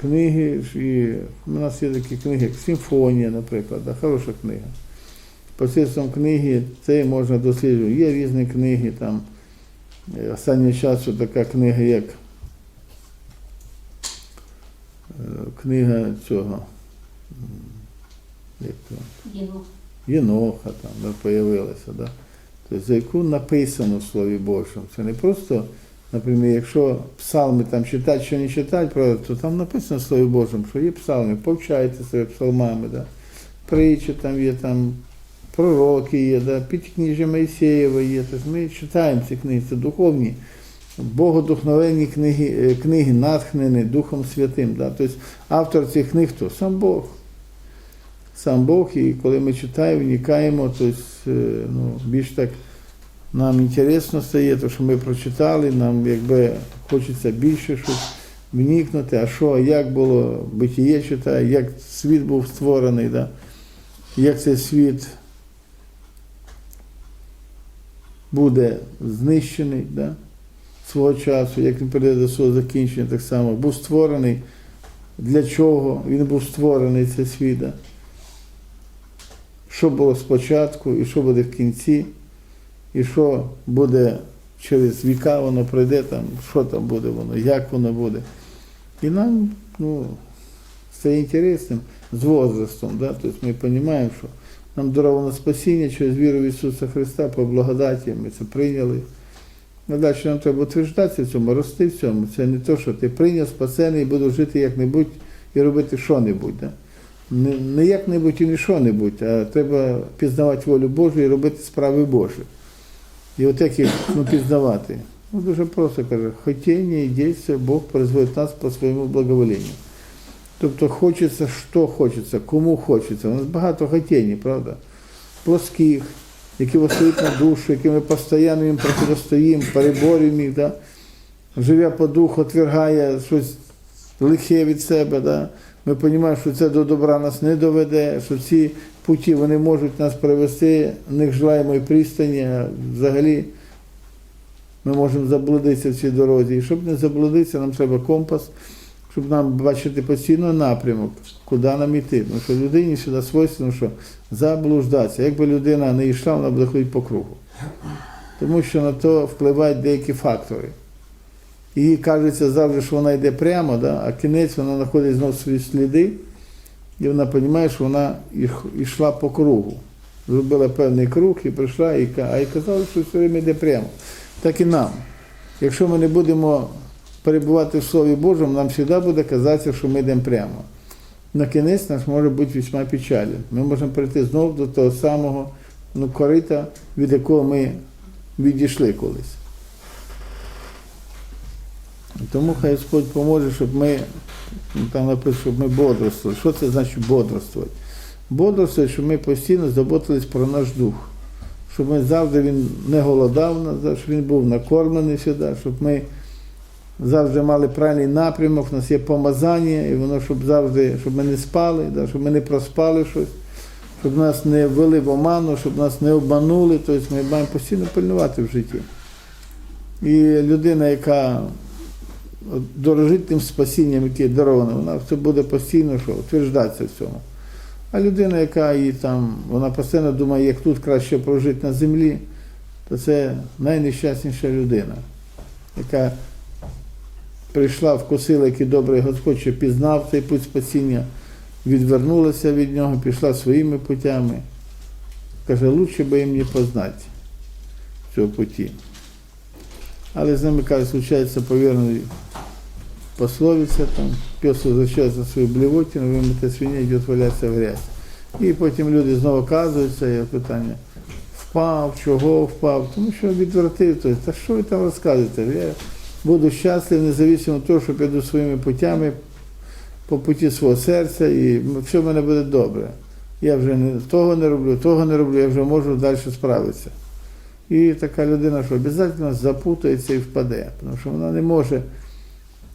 книги, і у нас є такі книги, як Симфонія, наприклад, да, хороша книга. Посредством книги це можна досліджувати. Є різні книги там. Е, Останнього часу така книга, як е, книга цього. Як то? Єнох. Єноха там да, появилася, да? тобто, за яку написано в Слові Божому. Це не просто, наприклад, якщо псалми там читати, що не читати, то там написано в Слові Божому, що є псалми, повчайте себе псалмами, да? притчі там є, там пророки є, да? підкніжжя Моїсеєва є. Тобто ми читаємо ці книги, це духовні. Богодухновенні книги, е, книги натхнені Духом Святим. Да? Тобто автор цих книг хто? Сам Бог сам Бог, і коли ми читаємо, вникаємо, то есть, е, ну, більш так нам інтересно стає, то що ми прочитали, нам якби хочеться більше щось вникнути, а що, як було битіє читає, як світ був створений, да? як цей світ буде знищений да? свого часу, як він прийде до свого закінчення, так само був створений. Для чого він був створений цей світ? Да? що було спочатку, і що буде в кінці, і що буде через віка, воно пройде там, що там буде воно, як воно буде. І нам ну, це інтересним з возрастом. Да? Тобто ми розуміємо, що нам даровано спасіння через віру в Ісуса Христа по благодаті, ми це прийняли. А далі нам треба утверждатися в цьому, рости в цьому. Це не те, що ти прийняв, спасений і буду жити як-небудь і робити що-небудь. Да? не як-небудь і не що-небудь, а треба пізнавати волю Божу і робити справи Божі. І от як їх ну, пізнавати? Ну, дуже просто каже, хотіння і дійство Бог производить нас по своєму благоволенню. Тобто хочеться, що хочеться, кому хочеться. У нас багато хотінь, правда? Плоских, які восстають на душу, які ми постійно їм протистоїмо, переборюємо їх, да? живе по духу, отвергає щось лихе від себе. Да? Ми розуміємо, що це до добра нас не доведе, що ці путі вони можуть нас привести, не желаємо і пристані, а взагалі ми можемо заблудитися в цій дорозі. І щоб не заблудитися, нам треба компас, щоб нам бачити постійно напрямок, куди нам йти. Тому що людині сюди свойственно, що заблуждатися. Якби людина не йшла, вона буде ходити по кругу. Тому що на то впливають деякі фактори. Їй кажеться завжди, що вона йде прямо, да? а кінець вона знаходить знову свої сліди, і вона розуміє, що вона йшла по кругу. Зробила певний круг і прийшла, і, а й казала, що все время йде прямо. Так і нам. Якщо ми не будемо перебувати в Слові Божому, нам завжди буде казатися, що ми йдемо прямо. На кінець наш може бути весьма печален. Ми можемо прийти знову до того самого ну, корита, від якого ми відійшли колись. Тому хай Господь поможе, щоб ми, там написано, щоб ми бодрствували. Що це значить бодрствувати? Бодрствувати, щоб ми постійно заботились про наш дух, щоб ми завжди він не голодав, щоб він був накормлений сюди, щоб ми завжди мали правильний напрямок, у нас є помазання, і воно, щоб завжди, щоб ми не спали, щоб ми не проспали щось, щоб нас не ввели в оману, щоб нас не обманули. Тобто ми маємо постійно пильнувати в житті. І людина, яка дорожить тим спасінням, яке даровано, вона це буде постійно що, утверждатися в цьому. А людина, яка її там, вона постійно думає, як тут краще прожити на землі, то це найнещасніша людина, яка прийшла, вкусила, який добрий Господь, що пізнав цей путь спасіння, відвернулася від нього, пішла своїми путями. Каже, лучше би їм не познати цього путі. Але з ними, каже, случається повірний пословиця, там, пес возвращается в свою блевотину, вимити свиня йде валяться в грязь. І потім люди знову оказуються, є питання, впав, чого впав, тому що відвертив, тобто, та що ви там розказуєте? Я буду щасливий, незалежно від того, що піду своїми путями по путі свого серця, і все в мене буде добре. Я вже того не роблю, того не роблю, я вже можу далі справитися. І така людина, що обов'язково запутається і впаде, тому що вона не може,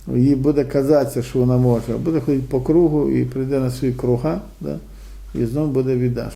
їй буде казатися, що вона може, буде ходити по кругу і прийде на свій круга, да, і знову буде віддаш.